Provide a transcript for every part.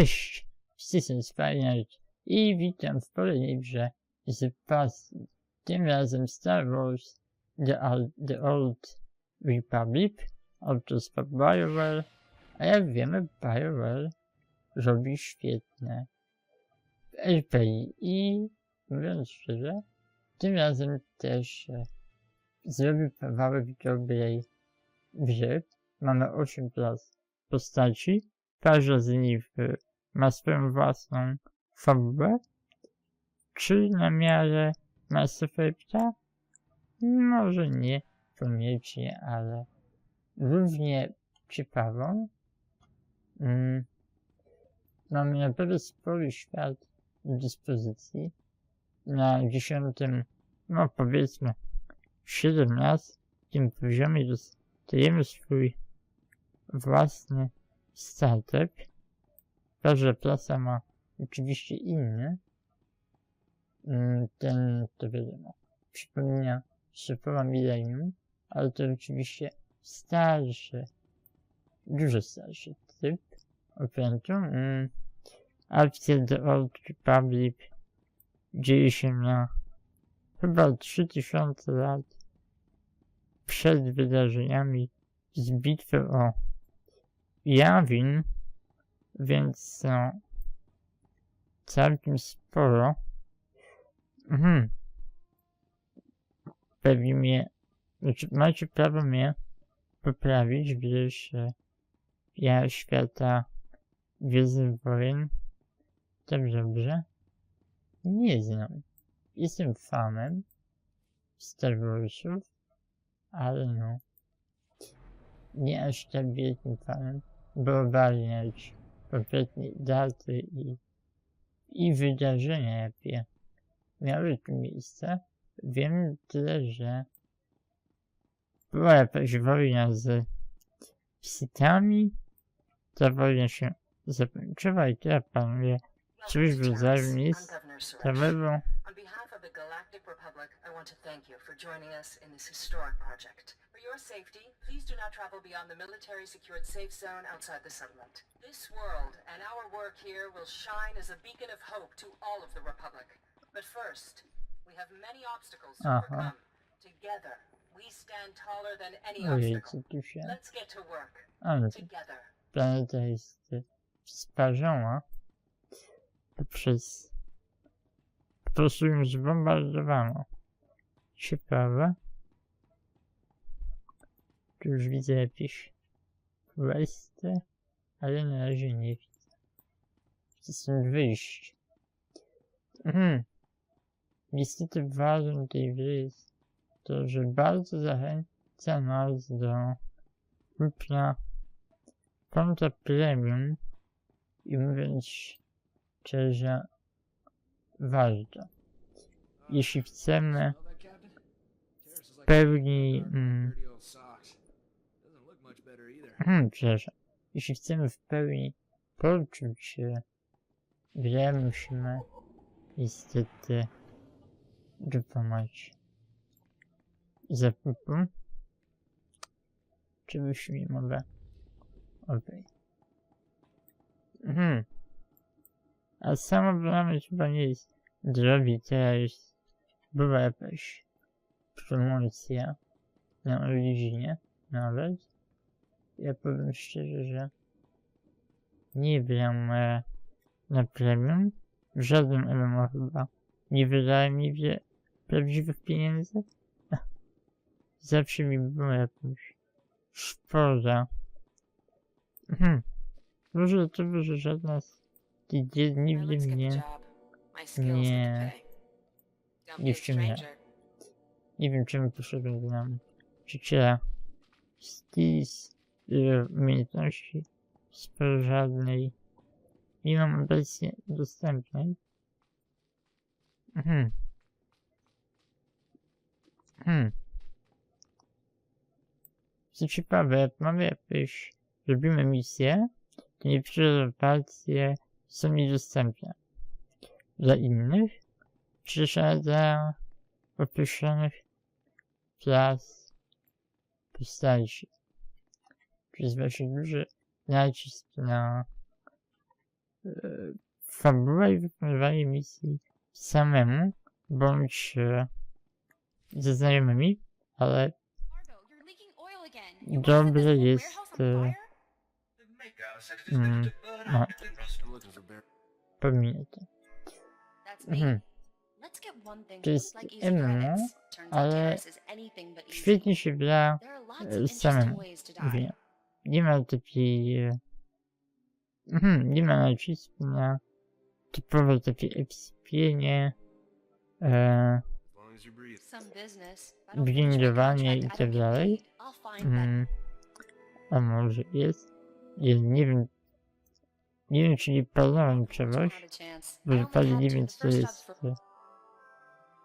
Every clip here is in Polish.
Cześć, jestem Spaniard i witam w kolejnej grze z pasji. Tym razem Star Wars The, Al The Old Republic, autorstwa BioWare, a jak wiemy BioWare robi świetne RPI i mówiąc szczerze, tym razem też e, zrobił kawałek dobrej gry. Mamy 8 plus postaci, każda z nich ma swoją własną fabułę. Czy na miarę Mass Effecta? Może nie koniecznie, ale równie ciekawą. Mm. Mamy naprawdę spory świat w dyspozycji. Na dziesiątym, no powiedzmy, 17 tym poziomie dostajemy swój własny statek. Każda klasa ma oczywiście inny. Mm, Ten, to wiadomo, przypomina szefowa Millennium, ale to oczywiście starszy, dużo starszy typ okrętu. Mm, Akcja The Old Republic dzieje się na chyba 3000 lat przed wydarzeniami z bitwy o Jawin, więc no, całkiem sporo. Mhm. Pewnie mnie, znaczy macie prawo mnie poprawić, gdyż ja świata Gwiezdnych Wojen tak dobrze nie znam. Jestem fanem Star Warsów, ale no, nie aż tak wielkim fanem, bo ogarniać konkretnie daty i, i wydarzenia, jakie miały tu miejsce. Wiem tyle, że była jakaś wojna z Sithami, ta wojna się zakończyła i teraz panuje coś w rodzaju behalf of the Galactic Republic, I want to thank you for joining us in this historic project. For your safety, please do not travel beyond the military secured safe zone outside the settlement. This world and our work here will shine as a beacon of hope to all of the Republic. But first, we have many obstacles to Aha. overcome. Together, we stand taller than any obstacle. co tu się... Let's get to work. A, no to Together. planeta jest sparzona poprzez po prostu ją zbombardowano. Ciekawe. Tu już widzę jakieś questy, ale na razie nie widzę. Chcę stąd wyjść. Mhm. Niestety ważą tej gry jest to, że bardzo zachęca nas do kupna konta premium i mówiąc szczerze, warto. Jeśli chcemy w pełni, mm, hmm, przepraszam, jeśli chcemy w pełni poczuć się grę, musimy niestety dokonać zakupu. Czy nie mogę? Okej. Mhm. A sam abonament chyba nie jest drogi, teraz była jakaś promocja na Originie nawet. Ja powiem szczerze, że nie wiem e, na premium. W żadnym MMO chyba nie wydałem nigdzie prawdziwych pieniędzy. Zawsze mi było jakąś szkoda. Mhm. Może to, że żadna z Now nigdy mnie Nie. be Nie. Nie wiem czemu poszedłem do nauczyciela. Stis y, umiejętności sporo żadnej. Nie mam obecnie dostępnej. Mhm. Hmm. Co ciekawe, jak mamy jakieś, robimy misję, to niektóre lokacje są niedostępne dla innych, dla określonych klas postaci. Jest właśnie duży nacisk na e, fabułę i wykonywanie misji samemu, bądź e, ze znajomymi, ale Dobre whole jest, warehouse Mm, no. pominę to. Mhm. To jest MMO, credits. Turns out ale. Świetnie się gra There are lots e, of interesting samemu. ways to die. Wiem. Nie ma takiej... Mhm, nie ma nacisku na typowe takie ekspienie, e, blindowanie i tak dalej. Mm, a może jest? Jest? Nie wiem. Nie wiem, czy nie planowałem czegoś. Wypadnie had nie to. wiem, co first jest e,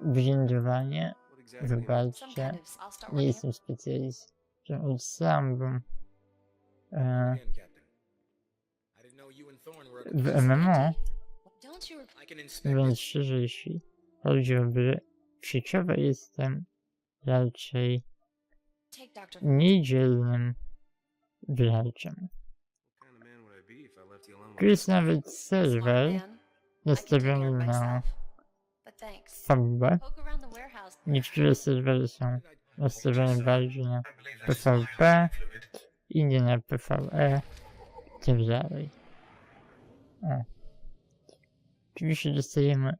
blindowanie. I'll start Nie jestem specjalistą od sam, bo e, w MMO, it. szczerze, jeśli chodzi o gry sieciowe, jestem raczej niedzielnym graczem. Jest nawet serwer nastawiony na warehouse. Niektóre serwery są nastawione bardziej na PvP, inne na PvE i tak dalej. O. Oczywiście dostajemy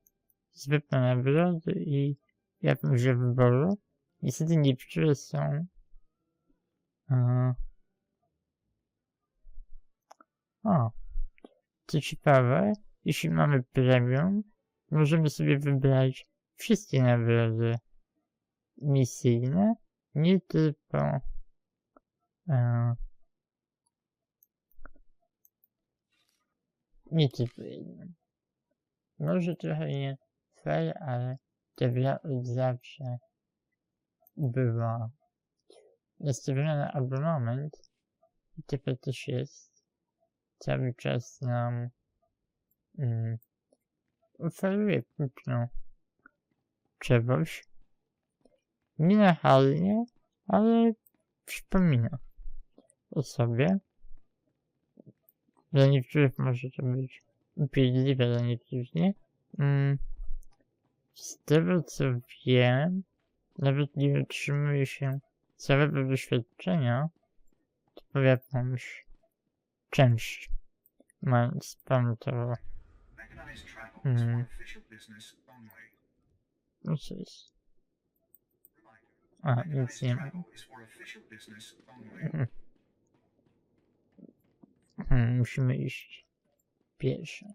zwykłe nagrody i jakąś wyboru. Niestety niektóre są e, o, co ciekawe, jeśli mamy premium, możemy sobie wybrać wszystkie nagrody misyjne, nie tylko e, nie tylko jedną. Może trochę nie fair, ale ta gra od zawsze była nastawiona na abonament i teraz też jest cały czas nam mm, oferuje kupno czegoś nienachalnie, ale przypomina o sobie. Dla niektórych może to być upierdliwe, dla niektórych nie. Mm. Z tego co wiem, nawet nie utrzymuje się całego doświadczenia, to po jakąś część, mając pan to, is Mm. no co jest, Reminder. a nic nie ma. is. Hmm, musimy iść pieszo.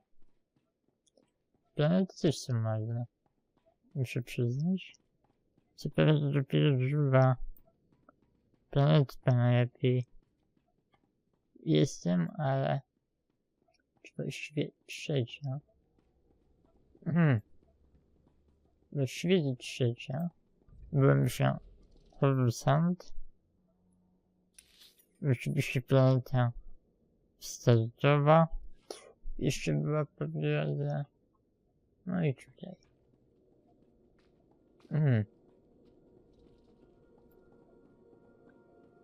Planety też są ładne. Muszę przyznać. Co prawda dopiero druga planetka najlepiej jestem, ale właściwie trzecia. Hmm. Właściwie to trzecia. Byłem się Coruscant. Oczywiście planeta startowa. Jeszcze była podróża. No i tutaj. Mhm.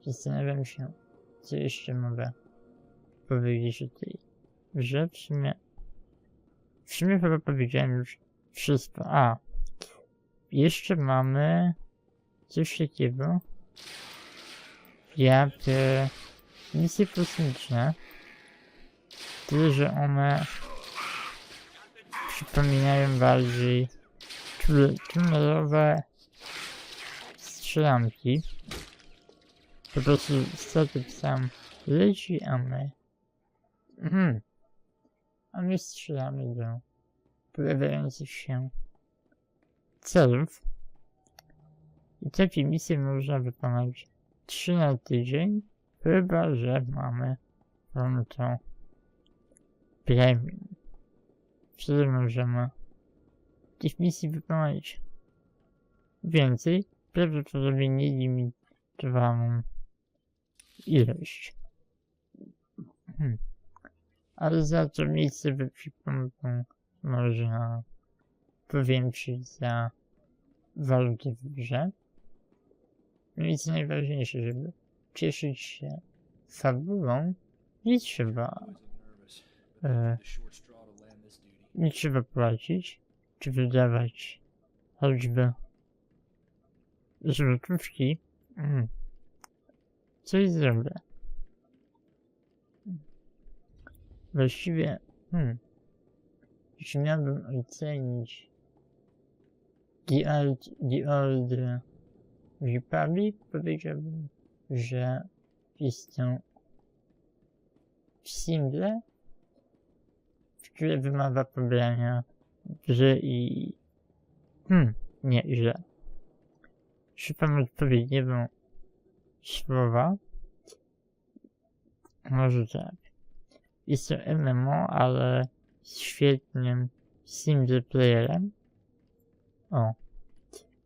Zastanawiam się, co jeszcze mogę powiedzieć tej grze. W sumie, w sumie chyba powiedziałem już wszystko. A, jeszcze mamy coś takiego jak misje kosmiczne. Tyle, że one przypominają bardziej tun- tunelowe strzelanki. Po prostu statek sam leci, a my... Mhm. A my strzelamy do pojawiających się celów. I takie misje można wykonać 3 na tydzień, chyba że mamy konto premium. Wtedy możemy tych misji wykonać więcej, prawdopodobnie nielimitowaną ilość. Hmm. Ale za to miejsce w ekwipunku można powiększyć za waluty w grze. No i co najważniejsze, żeby cieszyć się fabułą, nie trzeba E, nie trzeba płacić, czy wydawać choćby złotówki. Mm. Coś zrobię. Właściwie, hmm, jeśli miałbym ocenić The Old, the old Republic, powiedziałbym, że to single, które wymaga pobrania że i... Hmm, nie, źle. Szukam odpowiedniego słowa. Może tak. Jest to MMO, ale świetnym single playerem. O,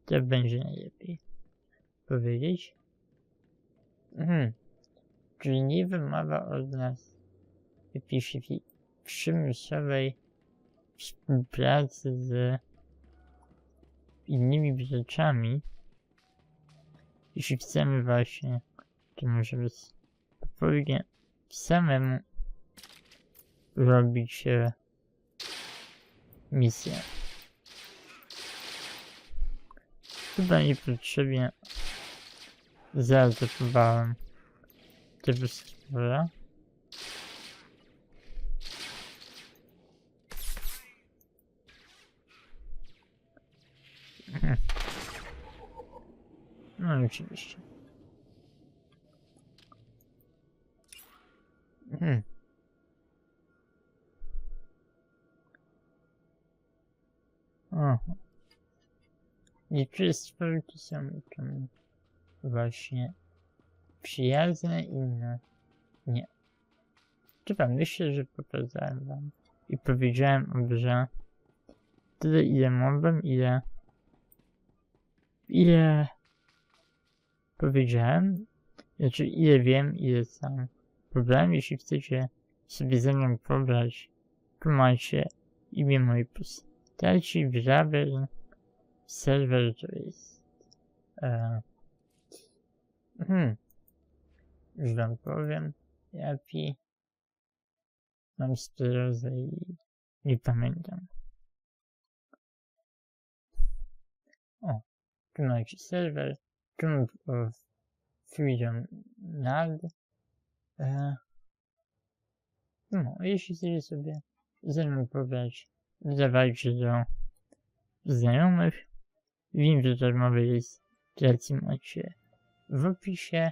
to będzie najlepiej powiedzieć. Hmm. Czyli nie wymaga od nas jakiejś przymusowej współpracy z innymi rzeczami. Jeśli chcemy właśnie, to możemy spokojnie samemu robić e, misję. Chyba niepotrzebnie zaatakowałem tego stwora. Mhm. No oczywiście. Mhm. Aha. Niektóre stworki są tam właśnie przyjazne, inne nie. Chyba myślę, że pokazałem wam i powiedziałem o grze tyle ile mogłem, ile ile powiedziałem, znaczy ile wiem, ile sam problem. Jeśli chcecie sobie ze mną pobrać, tu macie imię mojej postaci, wrzaber, serwer to jest e, hmm, już wam powiem, jaki mam sterozę i nie pamiętam. O, tu macie serwer, Tomb of Freedom Nag. E, no, jeśli chcecie sobie ze mną pobrać, dodawajcie do znajomych. Link do darmowy jest, jaki macie w opisie.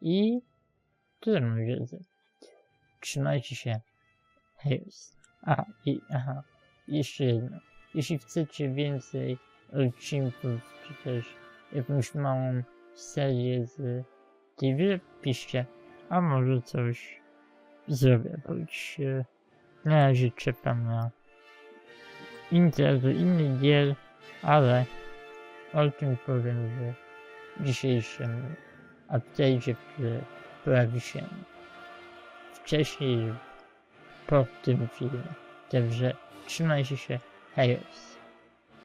I tyle moi drodzy. Trzymajcie się. Hejs. A, i, aha, jeszcze jedno. Jeśli chcecie więcej odcinków, czy też jakąś małą serię z TV, piszcie, a może coś zrobię, e, na razie czekam na intro do innych gier, ale o tym powiem w dzisiejszym update'cie, który pojawi się wcześniej po tym filmie. Także trzymajcie się, hejos.